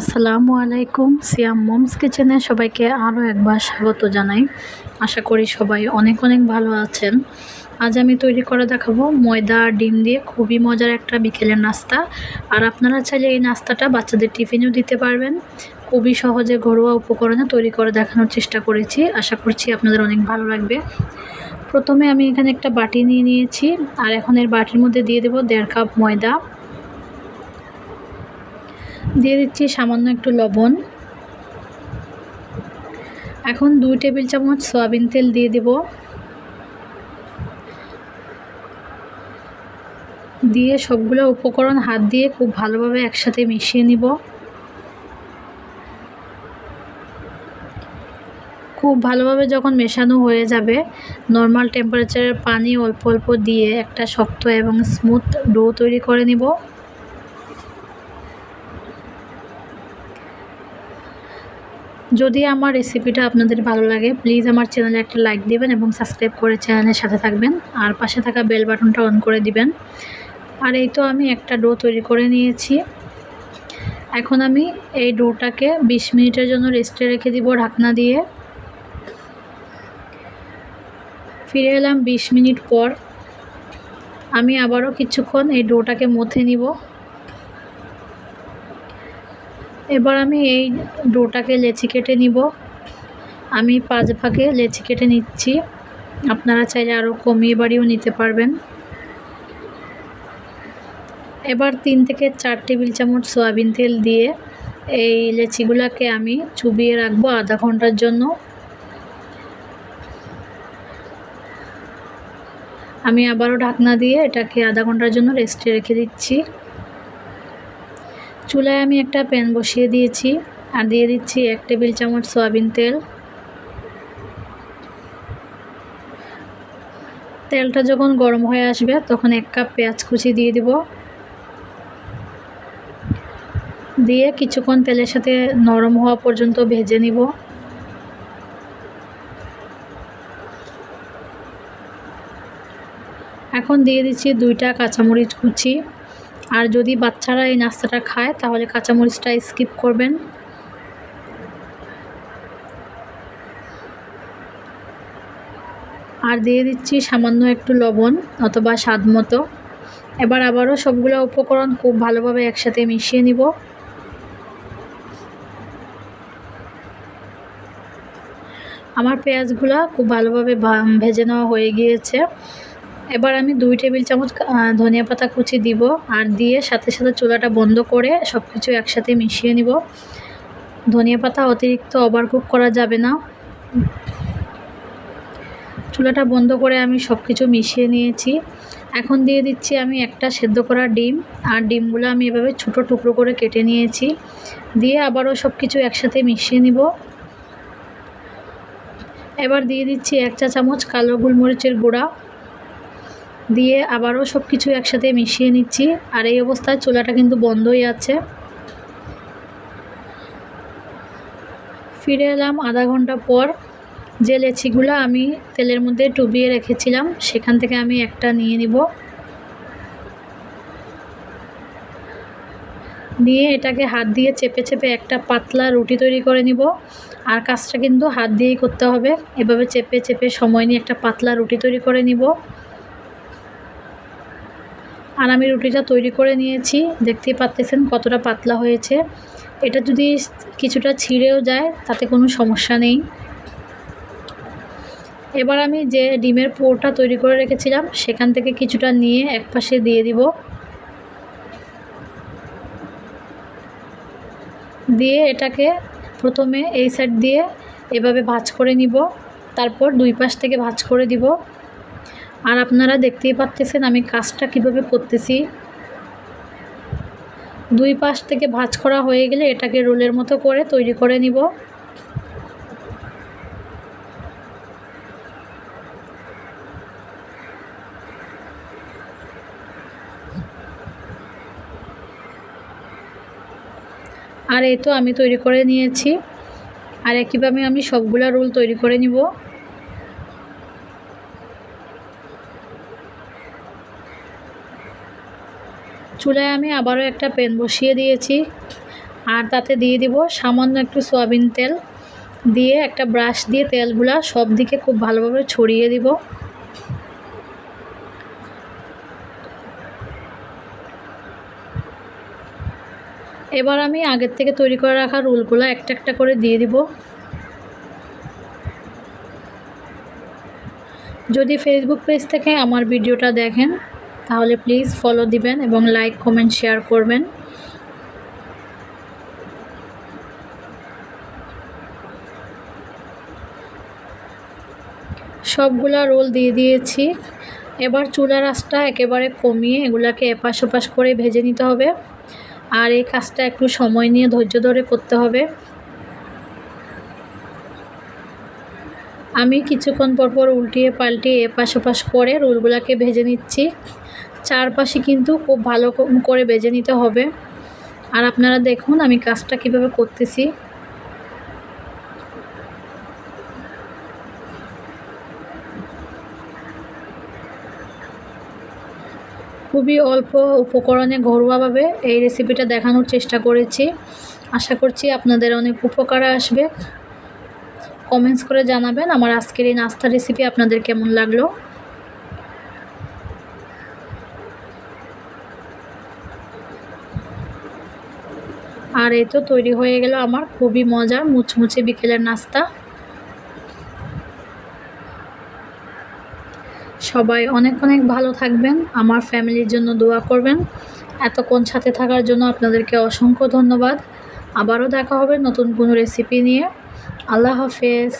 আসসালামু আলাইকুম সিয়াম মমস কিচেনে সবাইকে আরও একবার স্বাগত জানাই। আশা করি সবাই অনেক অনেক ভালো আছেন। আজ আমি তৈরি করে দেখাবো ময়দা আর ডিম দিয়ে খুবই মজার একটা বিকেলের নাস্তা। আর আপনারা চাইলে এই নাস্তাটা বাচ্চাদের টিফিনেও দিতে পারবেন। খুবই সহজে ঘরোয়া উপকরণে তৈরি করে দেখানোর চেষ্টা করেছি। আশা করছি আপনাদের অনেক ভালো লাগবে। প্রথমে আমি এখানে একটা বাটি নিয়ে নিয়েছি। আর এখন এর বাটির মধ্যে দিয়ে দেবো দেড় কাপ ময়দা। দিয়ে দিচ্ছি সামান্য একটু লবণ। এখন দুই টেবিল চামচ সয়াবিন তেল দিয়ে দেব। দিয়ে সবগুলো উপকরণ হাত দিয়ে খুব ভালোভাবে একসাথে মিশিয়ে নিব। খুব ভালোভাবে যখন মেশানো হয়ে যাবে নর্মাল টেম্পারেচারের পানি অল্প অল্প দিয়ে একটা শক্ত এবং স্মুথ ডো তৈরি করে নিব। যদি আমার রেসিপিটা আপনাদের ভালো লাগে প্লিজ আমার চ্যানেলে একটা লাইক দিবেন এবং সাবস্ক্রাইব করে চ্যানেলের সাথে থাকবেন। আর পাশে থাকা বেল বাটনটা অন করে দিবেন। আর এই তো আমি একটা ডো তৈরি করে নিয়েছি। এখন আমি এই ডোটাকে বিশ মিনিটের জন্য রেস্টে রেখে দিব ঢাকনা দিয়ে। ফিরে এলাম বিশ মিনিট পর। আমি আবারও কিছুক্ষণ এই ডোটাকে মথে নিব। এবার আমি এই ডোটাকে লেচি কেটে নিব। আমি পাঁচ ভাগে লেচি কেটে নিচ্ছি। আপনারা চাইলে আরও কমিয়ে বাড়িও নিতে পারবেন। এবার তিন থেকে চার টেবিল চামচ সয়াবিন তেল দিয়ে এই লেচিগুলোকে আমি চুবিয়ে রাখব আধা ঘণ্টার জন্য। আমি আবারও ঢাকনা দিয়ে এটাকে আধা ঘণ্টার জন্য রেস্টে রেখে দিচ্ছি। চুলায় আমি একটা প্যান বসিয়ে দিয়েছি আর দিয়ে দিচ্ছি এক টেবিল চামচ সয়াবিন তেল। তেলটা যখন গরম হয়ে আসবে তখন এক কাপ পেঁয়াজ কুচি দিয়ে দিব। দিয়ে কিছুক্ষণ তেলের সাথে নরম হওয়া পর্যন্ত ভেজে নিব। এখন দিয়ে দিচ্ছি দুইটা কাঁচামরিচ কুচি। আর যদি বাচ্চারা এই নাস্তাটা খায়, তাহলে কাঁচামরিচটা স্কিপ করবেন। আর দিয়ে দিচ্ছি সামান্য একটু লবণ অথবা স্বাদ মতো। এবার আবারও সবগুলো উপকরণ খুব ভালোভাবে একসাথে মিশিয়ে নিব। আমার পেঁয়াজগুলো খুব ভালোভাবে ভেজে নেওয়া হয়ে গিয়েছে। এবার আমি দুই টেবিল চামচ ধনিয়া পাতা কুচি দিব আর দিয়ে সাথে সাথে চুলাটা বন্ধ করে সব কিছু একসাথে মিশিয়ে নিব। ধনিয়া পাতা অতিরিক্ত ওভারকুক করা যাবে না। চুলাটা বন্ধ করে আমি সব কিছু মিশিয়ে নিয়েছি। এখন দিয়ে দিচ্ছি আমি একটা সেদ্ধ করা ডিম। আর ডিমগুলো আমি এভাবে ছোটো টুকরো করে কেটে নিয়েছি। দিয়ে আবারও সব কিছু একসাথে মিশিয়ে নিব। এবার দিয়ে দিচ্ছি এক চা চামচ কালো গোলমরিচের গুঁড়া। দিয়ে আবারও সব কিছু একসাথে মিশিয়ে নিচ্ছি। আর এই অবস্থায় চুলাটা কিন্তু বন্ধই আছে। ফিরে এলাম আধা ঘণ্টা পর। যে লেচিগুলো আমি তেলের মধ্যে ডুবিয়ে রেখেছিলাম, সেখান থেকে আমি একটা নিয়ে নিব। নিয়ে এটাকে হাত দিয়ে চেপে চেপে একটা পাতলা রুটি তৈরি করে নিব। আর কাজটা কিন্তু হাত দিয়েই করতে হবে। এভাবে চেপে চেপে সময় নিয়ে একটা পাতলা রুটি তৈরি করে নিব। আর আমি রুটিটা তৈরি করে নিয়েছি। দেখতেই পাচ্তেছেন কতটা পাতলা হয়েছে। এটা যদি কিছুটা ছিঁড়েও যায়, তাতে কোনো সমস্যা নেই। এবার আমি যে ডিমের পোরটা তৈরি করে রেখেছিলাম, সেখান থেকে কিছুটা নিয়ে এক পাশে দিয়ে দিব। দিয়ে এটাকে প্রথমে এই সাইড দিয়ে এভাবে ভাজ করে নিব। তারপর দুই পাশ থেকে ভাজ করে দিব। আর আপনারা দেখতেই পাচ্তেছেন আমি কাজটা কীভাবে করতেছি। দুই পাশ থেকে ভাজ করা হয়ে গেলে এটাকে রোলের মতো করে তৈরি করে নিব। আর এই তো আমি তৈরি করে নিয়েছি। আর একইভাবে আমি সবগুলা রোল তৈরি করে নিব। চুলায় আমি আবারও একটা প্যান বসিয়ে দিয়েছি। আর তাতে দিয়ে দিব সামান্য একটু সয়াবিন তেল। দিয়ে একটা ব্রাশ দিয়ে তেলগুলা সব দিকে খুব ভালোভাবে ছড়িয়ে দিব। এবার আমি আগের থেকে তৈরি করে রাখা রোলগুলো একটা একটা করে দিয়ে দিব। যদি ফেসবুক পেজ থেকে আমার ভিডিওটা দেখেন তাহলে প্লিজ ফলো দিবেন এবং লাইক কমেন্ট শেয়ার করবেন। সবগুলা রোল দিয়ে দিয়েছি। এবার চুলার আঁচটা একেবারে কমিয়ে এগুলাকে এপাশ ওপাশ করে ভেজে নিতে হবে। আর এই কাজটা একটু সময় নিয়ে ধৈর্য ধরে করতে হবে। আমি কিছুক্ষণ পর পর উল্টিয়ে পাল্টিয়ে এপাশ ওপাশ করে রোলগুলোকে ভেজে নিচ্ছি। চারপাশে কিন্তু খুব ভালো করে ভেজে নিতে হবে। আর আপনারা দেখুন আমি কাজটা কীভাবে করতেছি। খুবই অল্প উপকরণে ঘরোয়াভাবে এই রেসিপিটা দেখানোর চেষ্টা করেছি। আশা করছি আপনাদের অনেক উপকার আসবে। কমেন্টস করে জানাবেন আমার আজকের এই নাস্তা রেসিপি আপনাদের কেমন লাগল। আর এই তো তৈরি হয়ে গেল আমার, খুবই মজার, মুচমুচে বিকেলের নাস্তা। সবাই অনেক অনেক ভালো থাকবেন, আমার ফ্যামিলির জন্য দোয়া করবেন। এতক্ষণ সাথে থাকার জন্য আপনাদেরকে অসংখ্য ধন্যবাদ। আবারও দেখা হবে নতুন কোনো রেসিপি নিয়ে। আল্লাহ হাফেজ।